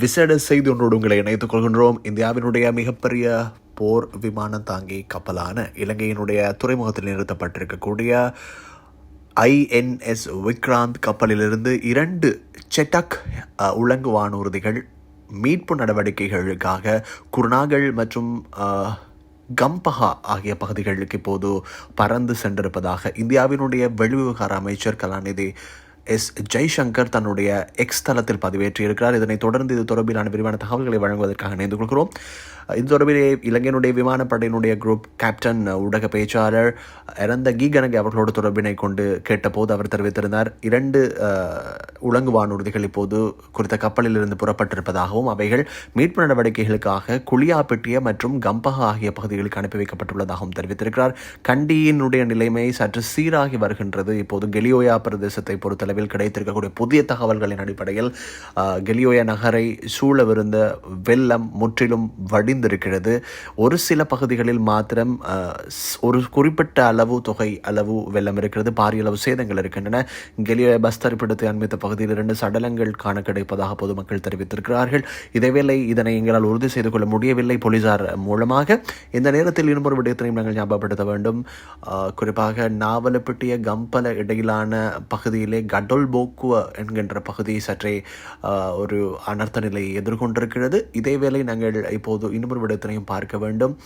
விசேட செய்தி ஒன்றோடு உங்களை இணைத்துக் கொள்கின்றோம். இந்தியாவினுடைய மிகப்பெரிய போர் விமானம் தாங்கி கப்பலான இலங்கையினுடைய துறைமுகத்தில் நிறுத்தப்பட்டிருக்கக்கூடிய ஐஎன்எஸ் விக்ராந்த் கப்பலிலிருந்து இரண்டு செட்டக் உலங்கு வானூர்திகள் மீட்பு நடவடிக்கைகளுக்காக குருநாகல் மற்றும் கம்பஹா ஆகிய பகுதிகளுக்கு இப்போது பறந்து சென்றிருப்பதாக இந்தியாவினுடைய வெளிவிவகார அமைச்சர் கலாநிதி எஸ் ஜெய்சங்கர் தன்னுடைய எக்ஸ் தளத்தில் பதிவேற்றியிருக்கிறார். இதனைத் தொடர்ந்து இது தொடர்பிலான விரிவான தகவல்களை வழங்குவதற்காக இணைந்து கொள்கிறோம். இது தொடர்பிலே இலங்கையினுடைய விமானப்படையினுடைய குரூப் கேப்டன் ஊடக பேச்சாளர் இறந்த கீகனகி அவர்களோடு தொடர்பினை கொண்டு கேட்டபோது அவர் தெரிவித்திருந்தார். இரண்டு உலங்கு வானூர்திகள் இப்போது குறித்த கப்பலில் இருந்து புறப்பட்டிருப்பதாகவும் அவைகள் மீட்பு நடவடிக்கைகளுக்காக குளியாப்பிட்டிய மற்றும் கம்பஹா ஆகிய பகுதிகளுக்கு அனுப்பி வைக்கப்பட்டுள்ளதாகவும் தெரிவித்திருக்கிறார். கண்டியினுடைய நிலைமை சற்று சீராகி வருகின்றது. இப்போது கெலியோயா பிரதேசத்தை பொறுத்தளவு அளவில் கிடைத்திருக்கக்கூடிய புதிய தகவல்களின் அடிப்படையில் கெலியோயா நகரை சூழவிருந்த வெள்ளம் முற்றிலும் வடிந்திருக்கிறது. ஒரு சில பகுதிகளில் மாத்திரம் ஒரு குறிப்பிட்ட அளவு தொகை அளவு வெள்ளம் இருக்கிறது பாரிய அளவு சேதங்கள் இருக்கின்றன. கெலியோயா பஸ் தரிப்பிடத்தை அண்மித்த பகுதியில் இரண்டு சடலங்கள் காண கிடைப்பதாக பொதுமக்கள் தெரிவித்திருக்கிறார்கள். இதேவேளை இதனை எங்களால் உறுதி செய்து கொள்ள முடியவில்லை. போலீசார் மூலமாக இந்த நேரத்தில் இன்னொரு விடயத்தினையும் நாங்கள் ஞாபகப்படுத்த வேண்டும். குறிப்பாக நாவலப்பட்டிய கம்பல இடையிலான பகுதியிலே கட் போக்குவ என்கின்ற பகுதி சற்றே ஒரு அனர்த்த நிலையை எதிர்கொண்டிருக்கிறது. இதேவேளை நாங்கள் இப்போது இன்னொரு விடத்தினையும் பார்க்க வேண்டும்.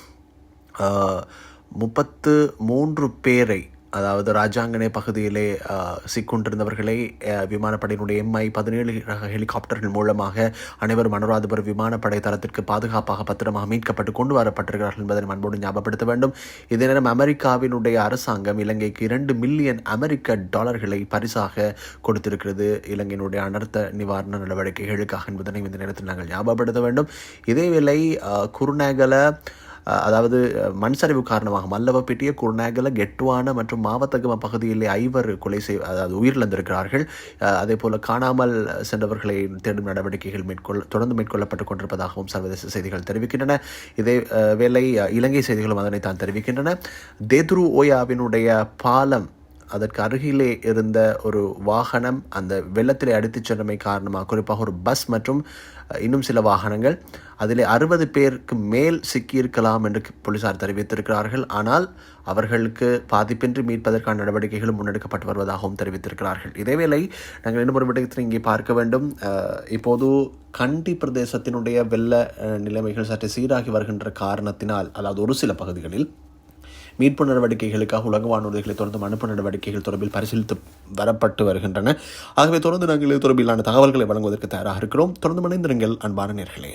முப்பத்து மூன்று பேரை அதாவது ராஜாங்கனே பகுதியிலே சிக்கொண்டிருந்தவர்களை விமானப்படையினுடைய எம்ஐ பதினேழு ரக ஹெலிகாப்டர்கள் மூலமாக அனைவரும் அனுராதபுரம் விமானப்படை தளத்திற்கு பாதுகாப்பாக பத்திரமாக மீட்கப்பட்டு கொண்டு வரப்பட்டிருக்கிறார்கள் என்பதை அன்போடு ஞாபகப்படுத்த வேண்டும். இதே நேரம் அமெரிக்காவினுடைய அரசாங்கம் இலங்கைக்கு இரண்டு மில்லியன் அமெரிக்க டாலர்களை பரிசாக கொடுத்திருக்கிறது. இலங்கையினுடைய அனர்த்த நிவாரண நடவடிக்கைகளுக்காக என்பதனை இந்த நேரத்தில் நாங்கள் ஞாபகப்படுத்த வேண்டும். இதேவேளை குருநகல அதாவது மண் சரிவு காரணமாக மல்லவப்பட்டிய குருநாகல கெட்டுவான மற்றும் மாவத்தகம பகுதியிலே ஐவர் கொலை செய் அதாவது உயிரிழந்திருக்கிறார்கள். அதே போல காணாமல் சென்றவர்களை தேடும் நடவடிக்கைகள் மேற்கொள் தொடர்ந்து மேற்கொள்ளப்பட்டு கொண்டிருப்பதாகவும் சர்வதேச செய்திகள் தெரிவிக்கின்றன. இதே வேலை வேளை இலங்கை செய்திகளும் அதனை தான் தெரிவிக்கின்றன. தேத்ரு ஓயாவினுடைய பாலம் அதற்கு அருகிலே இருந்த ஒரு வாகனம் அந்த வெள்ளத்திலே அடித்துச் சென்றமை காரணமாக குறிப்பாக ஒரு பஸ் மற்றும் இன்னும் சில வாகனங்கள் அதிலே அறுபது பேருக்கு மேல் சிக்கியிருக்கலாம் என்று போலீசார் தெரிவித்திருக்கிறார்கள். ஆனால் அவர்களுக்கு பாதிப்பின்றி மீட்பதற்கான நடவடிக்கைகளும் முன்னெடுக்கப்பட்டு வருவதாகவும் தெரிவித்திருக்கிறார்கள். இதேவேளை நாங்கள் இன்னும் ஒரு விடயத்தில் இங்கே பார்க்க வேண்டும். இப்போது கண்டி பிரதேசத்தினுடைய வெள்ள நிலைமைகள் சற்று சீராகி வருகின்ற காரணத்தினால் அதாவது ஒரு சில பகுதிகளில் மீட்பு நடவடிக்கைகளுக்காக உலக வானூர்திகளை தொடர்ந்து அனுப்பு நடவடிக்கைகள் தொடர்பில் பரிசீலித்து வரப்பட்டு வருகின்றன. ஆகவே தொடர்ந்து நாங்கள் இது தொடர்பிலான தகவல்களை வழங்குவதற்கு தயாராக இருக்கிறோம். தொடர்ந்து மனைந்திருங்கள் அன்பான நேர்களே.